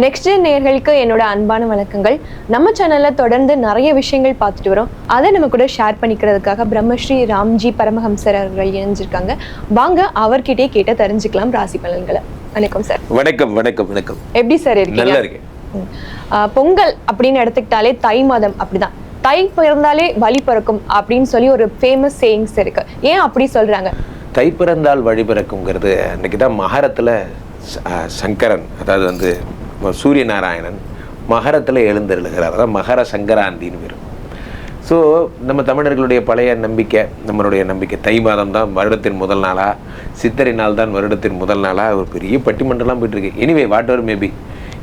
Next day நேர்களுக்கு என்னோட அன்பான வணக்கங்கள். நம்ம சேனல்ல தொடர்ந்து நிறைய விஷயங்கள் பார்த்துட்டு வரோம். அதை நம்ம கூட ஷேர் பண்ணிக்கிறதுக்காக பிரம்மஸ்ரீ ராம்ஜி பரமஹம்சர் அவர்கள் இணைஞ்சிருக்காங்க. வாங்க அவர்கிட்டயே கேட்ட தெரிஞ்சுக்கலாம் ராசி பலன்களை. வணக்கம் சார். வணக்கம் வணக்கம் வணக்கம். எப்படி சார் இருக்கீங்க? நல்லா இருக்கேன். பொங்கல் அப்படின்னு எடுத்துக்கிட்டாலே தை மாதம் அப்படிதான். தை பிறந்தாலே வழி பிறக்கும் அப்படின்னு சொல்லி ஒரு ஃபேமஸ் சேயிங்ஸ் இருக்கு. ஏன் அப்படி சொல்றாங்க? தை பிறந்தால் வழி பிறக்குங்கிறது அன்னைக்கு தான் மகரத்தில் சங்கரன் அதாவது வந்து சூரிய நாராயணன் மகரத்தில் எழுந்தருளுகிறார். அதான் மகர சங்கராந்தின்னு பேர். ஸோ நம்ம தமிழர்களுடைய பழைய நம்பிக்கை நம்மளுடைய நம்பிக்கை. தை மாதம் தான் வருடத்தின் முதல் நாளாக சித்திரை நாள் தான் வருடத்தின் முதல் நாளாக ஒரு பெரிய பட்டிமன்றம்லாம் போயிட்டுருக்கு எனிவே வாட் எவர் மேபி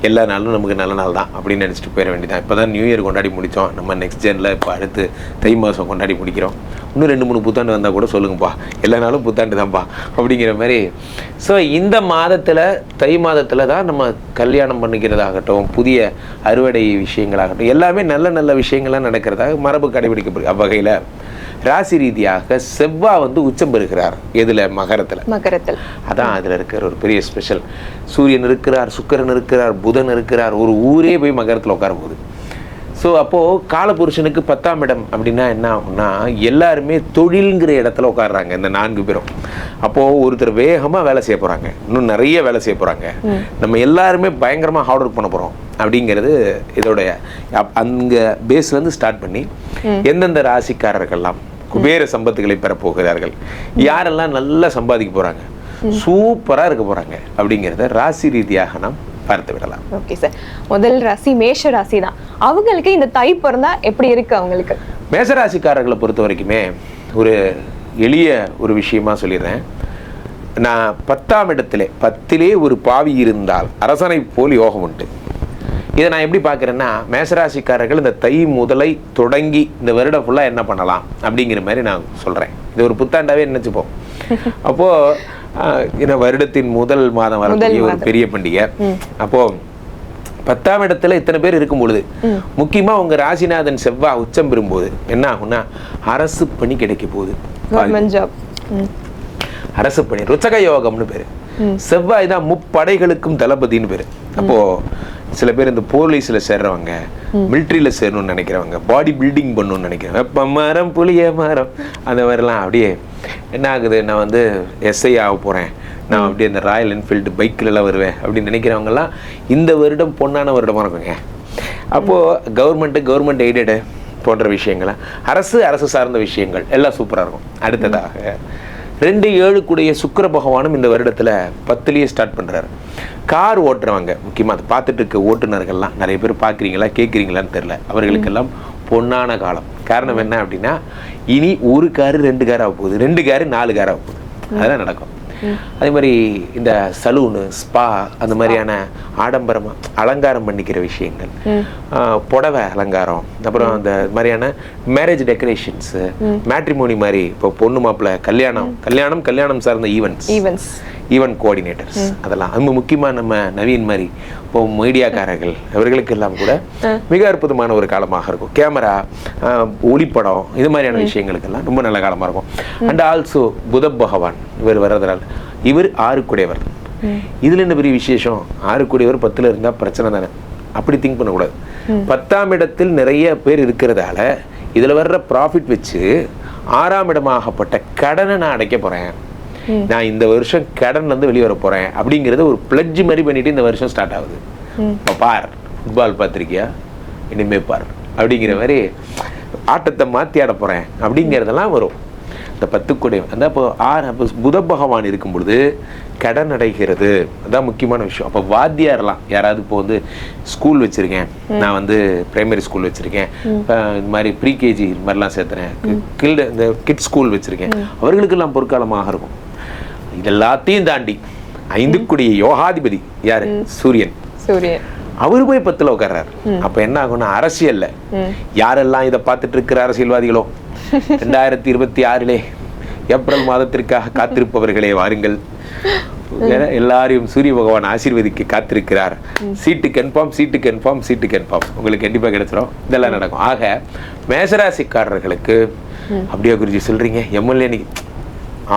எல்லா நாளும் நமக்கு நல்ல நாள் தான் அப்படின்னு நினச்சிட்டு போயிட வேண்டியதான் இப்போ தான் நியூ இயர் கொண்டாடி முடித்தோம் நம்ம நெக்ஸ்ட் ஜெனில் இப்போ அடுத்து தை மாதம் கொண்டாடி முடிக்கிறோம். இன்னும் ரெண்டு மூணு புத்தாண்டு வந்தால் கூட சொல்லுங்கப்பா. எல்லா நாளும் புத்தாண்டு தான்ப்பா அப்படிங்கிற மாதிரி. ஸோ இந்த மாதத்தில் தை மாதத்தில் தான் நம்ம கல்யாணம் பண்ணிக்கிறதாகட்டும் புதிய அறுவடை விஷயங்களாகட்டும் எல்லாமே நல்ல நல்ல விஷயங்கள்லாம் நடக்கிறதாக மரபு கடைபிடிக்கப்படுது அவ்வகையில் ராசி ரீதியாக செவ்வாய் வந்து உச்சம் பெறுகிறார். எதில்? மகரத்தில். மகரத்தில். அதான் அதில் இருக்கிற ஒரு பெரிய ஸ்பெஷல் சூரியன் இருக்கிறார் சுக்கிரன் இருக்கிறார் புதன் இருக்கிறார். ஒரு ஊரே போய் மகரத்தில் உட்கார போகுது. ஸோ அப்போது காலபுருஷனுக்கு பத்தாம் இடம் அப்படின்னா என்ன ஆகும்னா எல்லாருமே தொழில்ங்கிற இடத்துல உட்காடுறாங்க இந்த நான்கு பேரும். அப்போது ஒருத்தர் வேகமாக வேலை செய்ய போகிறாங்க இன்னும் நிறைய வேலை செய்ய போகிறாங்க நம்ம எல்லாருமே பயங்கரமாக ஹார்ட் ஒர்க் பண்ண போகிறோம் அப்படிங்கிறது இதோடைய அங்க பேஸ்லேருந்து ஸ்டார்ட் பண்ணி எந்தெந்த ராசிக்காரர்கள்லாம் குபேர சம்பத்துகளை பெறப் போகிறார்கள் யாரெல்லாம் நல்லா சம்பாதிக்க போகிறாங்க சூப்பராக இருக்க போகிறாங்க அப்படிங்கிறத ராசி ரீதியாக நாம் பார்த்து விடலாம். Okay sir. முதல் ராசி மேஷ ராசி தான் அவங்களுக்கு இந்த தை பிறந்தா எப்படி இருக்கு அவங்களுக்கு? மேசராசிக்காரர்களை பொறுத்த வரைக்குமே ஒரு எளிய ஒரு விஷயமா சொல்லிடுறேன். நான் பத்தாம் இடத்திலே பத்திலே ஒரு பாவி இருந்தால் அரசனை போல் யோகம் உண்டு. இதை நான் எப்படி பார்க்குறேன்னா மேசராசிக்காரர்கள் இந்த தை முதலை தொடங்கி இந்த வருடம் ஃபுல்லாக என்ன பண்ணலாம் அப்படிங்கிற மாதிரி நான் சொல்கிறேன் இது ஒரு புத்தாண்டாவே நினச்சிப்போம். அப்போது வருடத்தின் முதல் மாதம் வரக்கூடிய ஒரு. பெரிய பண்டிகை. அப்போது பத்தாம் இடத்துல இத்தனை பேர் இருக்கும் பொழுது முக்கியமா உங்க ராசிநாதன் செவ்வாய் உச்சம் பெறும்போது என்ன ஆகும்னா அரசு பணி கிடைக்க போகுது. அரசு பணி ருச்சக யோகம்னு பேரு. செவ்வாய் தான் முப்படைகளுக்கும் தளபதின்னு பேரு. அப்போ சில பேர் இந்த போலீஸ்ல சேர்றவங்க மிலிட்ரியில சேரணும்னு நினைக்கிறவங்க பாடி பில்டிங் பண்ணணும்னு நினைக்கிறவங்க வெப்ப மரம் புளிய மரம் அந்த மாதிரிலாம் அப்படியே என்ன ஆகுது நான் வந்து எஸ்ஐ ஆக போறேன். நான் அப்படியே இந்த ராயல் என்ஃபீல்டு பைக்கிலலாம் வருவேன் அப்படின்னு நினைக்கிறவங்கலாம் இந்த வருடம் பொன்னான வருடமா இருக்குங்க. அப்போது கவர்மெண்ட்டு கவர்மெண்ட் எய்டடு போன்ற விஷயங்கள்? அரசு அரசு சார்ந்த விஷயங்கள் எல்லாம் சூப்பராக இருக்கும். அடுத்ததாக ரெண்டு ஏழுக்குடைய சுக்கர பகவானும் இந்த வருடத்தில் பத்துலேயே ஸ்டார்ட் பண்ணுறாரு கார் ஓட்டுறவங்க முக்கியமாக அதை பார்த்துட்டு இருக்க ஓட்டுநர்கள்லாம் நிறைய பேர் பார்க்குறீங்களா கேட்குறீங்களான்னு தெரில அவர்களுக்கெல்லாம் பொன்னான காலம். காரணம் என்ன அப்படின்னா இனி ஒரு காரு ரெண்டு காராக ஆக போகுது. ரெண்டு காரு நாலு காராக போகுது. அதெல்லாம் நடக்கும். அதே மாதிரி இந்த சலூனு ஸ்பா அந்த மாதிரியான ஆடம்பரமா அலங்காரம் பண்ணிக்கிற விஷயங்கள். புடவை அலங்காரம் அப்புறம் அந்த மாதிரியான மேரேஜ் டெக்கரேஷன்ஸு மேட்ரிமோனி மாதிரி இப்போ பொண்ணு மாப்பிள்ளை கல்யாணம் கல்யாணம் கல்யாணம் சார்ந்த ஈவெண்ட்ஸ் ஈவென்ட்ஸ் ஈவெண்ட் கோஆர்டினேட்டர்ஸ் அதெல்லாம். ரொம்ப முக்கியமாக நம்ம நவீன் மாதிரி இப்போ மீடியாக்காரர்கள் இவர்களுக்கு எல்லாம் கூட மிக அற்புதமான ஒரு காலமாக இருக்கும். கேமரா ஒளிப்படம் இது மாதிரியான விஷயங்களுக்கெல்லாம் ரொம்ப நல்ல காலமாக இருக்கும். அண்ட் ஆல்சோ புத பகவான் இவர் வர்றதுனால இவர் ஆறுக்குடையவர். இதுல என்ன பெரிய விசேஷம்? ஆறுக்குடையவர் பத்துல இருந்தா பிரச்சனை தானே. அப்படி திங்க் பண்ணக்கூடாது. பத்தாம் இடத்தில் நிறைய பேர் இருக்கிறதால இதுல வர்ற ப்ராஃபிட் வச்சு ஆறாம் இடமாகப்பட்ட கடனை நான் அடைக்க போறேன். நான் இந்த வருஷம் கடன்ல இருந்து வெளியே வர போறேன் அப்படிங்கறத ஒரு பிளட்ஜ் மாதிரி பண்ணிட்டு இந்த வருஷம் ஸ்டார்ட் ஆகுது. இப்ப பார் ஃபுட்பால் பார்த்திருக்கியா? இனிமே பார். அப்படிங்கிற மாதிரி ஆட்டத்தை மாத்தி ஆட போறேன் அப்படிங்கிறதெல்லாம் வரும். இந்த பத்துக்குடைய அந்த அப்போ ஆறு அப்போ புத பகவான் இருக்கும் பொழுது கடன் அடைகிறது. அதான் முக்கியமான விஷயம். அப்போ வாத்தியார்லாம் யாராவது இப்போ வந்து ஸ்கூல் வச்சிருக்கேன். நான் வந்து பிரைமரி ஸ்கூல் வச்சிருக்கேன். இந்த மாதிரி ப்ரீகேஜி இது மாதிரிலாம் சேர்த்துறேன். கில்டு இந்த கிட் ஸ்கூல் வச்சிருக்கேன். அவர்களுக்கெல்லாம் பொற்காலமாக இருக்கும். எல்லாத்தையும் தாண்டி ஐந்துக்குடிய யோகாதிபதி யாரு? சூரியன். சூரியன். அவரு போய் பத்துல உட்கார்றாரு அப்ப என்ன ஆகும்னா அரசியல்ல யாரெல்லாம் இதை பார்த்துட்டு இருக்கிற அரசியல்வாதிகளோ? ரெண்டாயிரத்தி இருபத்தி ஆறிலே ஏப்ரல் மாதத்திற்காக காத்திருப்பவர்களே வாருங்கள். எல்லாரையும் சூரிய பகவான் ஆசீர்வதிக்க காத்திருக்கிறார். Seat confirm seat confirm seat confirm உங்களுக்கு கண்டிப்பா கிடைச்சிரும். இதெல்லாம் நடக்கும். ஆக மேசராசிக்காரர்களுக்கு அப்படியே குருஜி சொல்றீங்க. MLA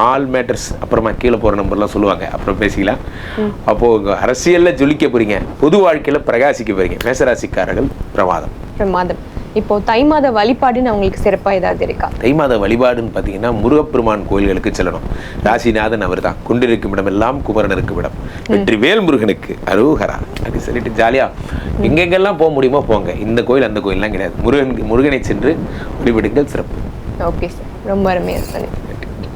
all matters. அப்புறமா கீழே போகிற நம்பர்லாம் சொல்லுவாங்க. அப்புறம் பேசிக்கலாம். அப்போது உங்க அரசியலில் ஜொலிக்க போகிறீங்க பொது வாழ்க்கையில் பிரகாசிக்க போகிறீங்க மேசராசிக்காரர்கள் பிரமாதம். பிரமாதம். இப்போ தை மாத வழிபாடுன்னு அவங்களுக்கு சிறப்பா ஏதாவது இருக்கா? தை மாத வழிபாடுன்னு பார்த்தீங்கன்னா முருகப்பெருமான் கோயில்களுக்கு செல்லணும். ராசிநாதன் அவர் தான் கொண்டிருக்கும் இடம் எல்லாம் குமரன் இருக்கும் இடம். வெற்றி வேல் முருகனுக்கு அரோகரா. அப்படி சொல்லிட்டு ஜாலியாக எங்கெங்கெல்லாம் போக முடியுமோ போங்க. இந்த கோயில் அந்த கோயில்லாம் கிடையாது. முருகன் முருகனை சென்று வழிபடுங்கள். சிறப்பு. Okay sir. ரொம்ப அருமையாக சொன்னீங்க.